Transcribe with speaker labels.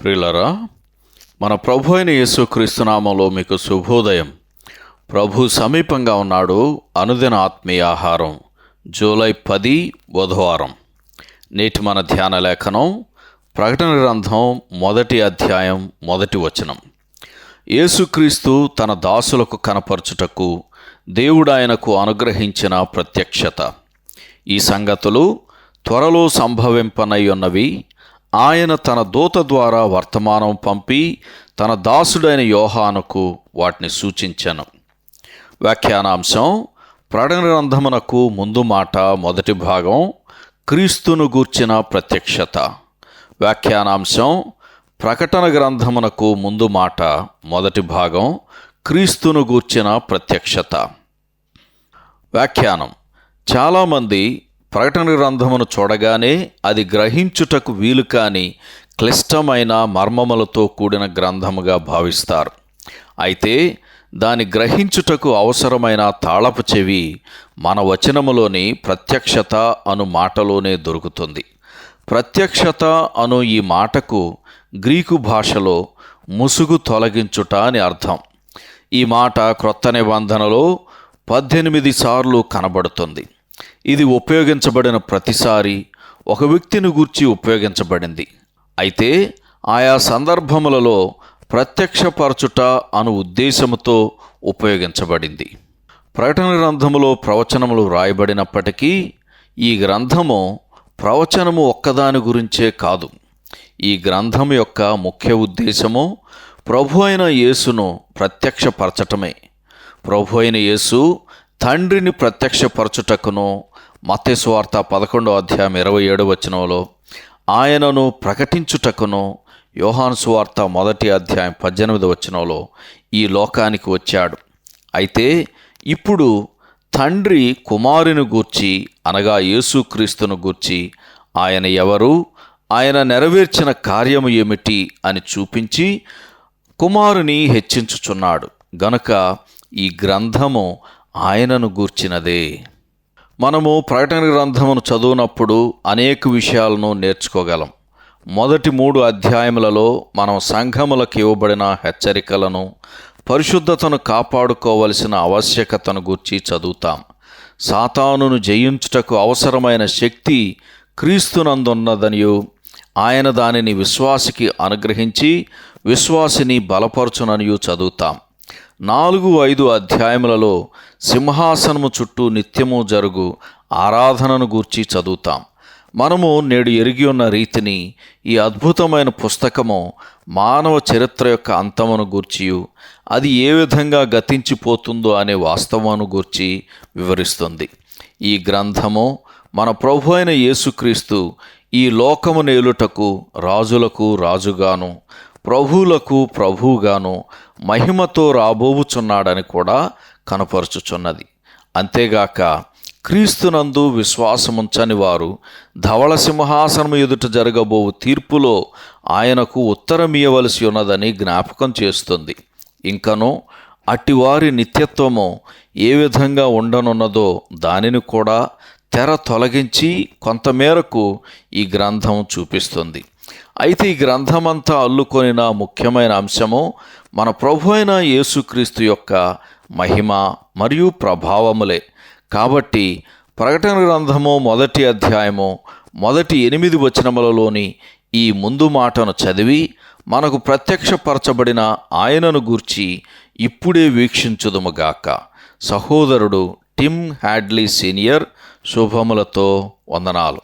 Speaker 1: ప్రియులరా మన ప్రభు అయిన యేసుక్రీస్తునామంలో మీకు శుభోదయం. ప్రభు సమీపంగా ఉన్నాడు అనుదిన ఆత్మీయ ఆహారం జూలై పది బుధవారం. నేటి మన ధ్యాన లేఖనం ప్రకటన గ్రంథం మొదటి అధ్యాయం మొదటి వచనం. యేసుక్రీస్తు తన దాసులకు కనపరచుటకు దేవుడాయనకు అనుగ్రహించిన ప్రత్యక్షత. ఈ సంగతులు త్వరలో సంభవింపనై ఉన్నవి ఆయన తన దూత ద్వారా వర్తమానం పంపి తన దాసుడైన యోహానుకు వాటిని సూచించను. వ్యాఖ్యానాంశం ప్రకటన గ్రంథమునకు ముందు మాట మొదటి భాగం క్రీస్తును గూర్చిన ప్రత్యక్షత. వ్యాఖ్యానాంశం ప్రకటన గ్రంథమునకు ముందు మాట మొదటి భాగం క్రీస్తును గూర్చిన ప్రత్యక్షత. వ్యాఖ్యానం చాలామంది ప్రకటన గ్రంథమును చూడగానే అది గ్రహించుటకు వీలు కాని క్లిష్టమైన మర్మములతో కూడిన గ్రంథముగా భావిస్తారు. అయితే దాని గ్రహించుటకు అవసరమైన తాళపు చెవి మన వచనములోని ప్రత్యక్షత అను మాటలోనే దొరుకుతుంది. ప్రత్యక్షత అను ఈ మాటకు గ్రీకు భాషలో ముసుగు తొలగించుట అని అర్థం. ఈ మాట క్రొత్త నిబంధనలో పద్దెనిమిది సార్లు కనబడుతుంది. ఇది ఉపయోగించబడిన ప్రతిసారి ఒక వ్యక్తిని గూర్చి ఉపయోగించబడింది. అయితే ఆయా సందర్భములలో ప్రత్యక్షపరచుట అను ఉద్దేశముతో ఉపయోగించబడింది. ప్రకటన గ్రంథములో ప్రవచనములు వ్రాయబడినప్పటికీ ఈ గ్రంథము ప్రవచనము ఒక్కదాని గురించే కాదు. ఈ గ్రంథం యొక్క ముఖ్య ఉద్దేశము ప్రభు అయిన యేసును ప్రత్యక్షపరచటమే. ప్రభు అయిన యేసు తండ్రిని ప్రత్యక్షపరచుటకును మతేశ్వార్త పదకొండో అధ్యాయం ఇరవై ఏడు వచనంలో ఆయనను ప్రకటించుటకును యోహాను సువార్త మొదటి అధ్యాయం పద్దెనిమిది వచనంలో ఈ లోకానికి వచ్చాడు. అయితే ఇప్పుడు తండ్రి కుమారుని గూర్చి అనగా యేసుక్రీస్తును గూర్చి ఆయన ఎవరు? ఆయన నెరవేర్చిన కార్యము ఏమిటి? అని చూపించి కుమారుని హెచ్చించుచున్నాడు. గనుక ఈ గ్రంథము ఆయనను గూర్చినదే. మనము ప్రకటన గ్రంథమును చదువునప్పుడు అనేక విషయాలను నేర్చుకోగలం. మొదటి మూడు అధ్యాయములలో మనం సంఘములకు ఇవ్వబడిన హెచ్చరికలను పరిశుద్ధతను కాపాడుకోవలసిన ఆవశ్యకతను గూర్చి చదువుతాం. సాతానును జయించుటకు అవసరమైన శక్తి క్రీస్తునందున్నదనియు ఆయన దానిని విశ్వాసికి అనుగ్రహించి విశ్వాసిని బలపరచుననియు చదువుతాం. నాలుగు ఐదు అధ్యాయములలో సింహాసనము చుట్టూ నిత్యము జరుగు ఆరాధనను గూర్చి చదువుతాం. మనము నేడు ఎరిగి ఉన్న రీతిని ఈ అద్భుతమైన పుస్తకము మానవ చరిత్ర యొక్క అంతమును గూర్చియు అది ఏ విధంగా గతించిపోతుందో అనే వాస్తవమును గూర్చి వివరిస్తుంది. ఈ గ్రంథము మన ప్రభు అయిన యేసుక్రీస్తు ఈ లోకము నేలుటకు రాజులకు రాజుగాను ప్రభువులకు ప్రభువుగాను మహిమతో రాబోవుచున్నాడని కూడా కనపరుచుచున్నది. అంతేగాక క్రీస్తునందు విశ్వాసముంచని వారు ధవళ సింహాసనము ఎదుట జరగబోవు తీర్పులో ఆయనకు ఉత్తరమియవలసి ఉన్నదని జ్ఞాపకం చేస్తుంది. ఇంకనూ అట్టివారి నిత్యత్వము ఏ విధంగా ఉండనున్నదో దానిని కూడా తెర తొలగించి కొంతమేరకు ఈ గ్రంథం చూపిస్తుంది. అయితే ఈ గ్రంథమంతా అల్లుకొనిన ముఖ్యమైన అంశము మన ప్రభు అయిన యేసుక్రీస్తు యొక్క మహిమ మరియు ప్రభావములే. కాబట్టి ప్రకటన గ్రంథము మొదటి అధ్యాయము మొదటి ఎనిమిది వచనములలోని ఈ ముందు మాటను చదివి మనకు ప్రత్యక్షపరచబడిన ఆయనను గూర్చి ఇప్పుడే వీక్షించుదుముగాక సహోదరుడు టిమ్ హ్యాడ్లీ సీనియర్ శుభములతో వందనాలు.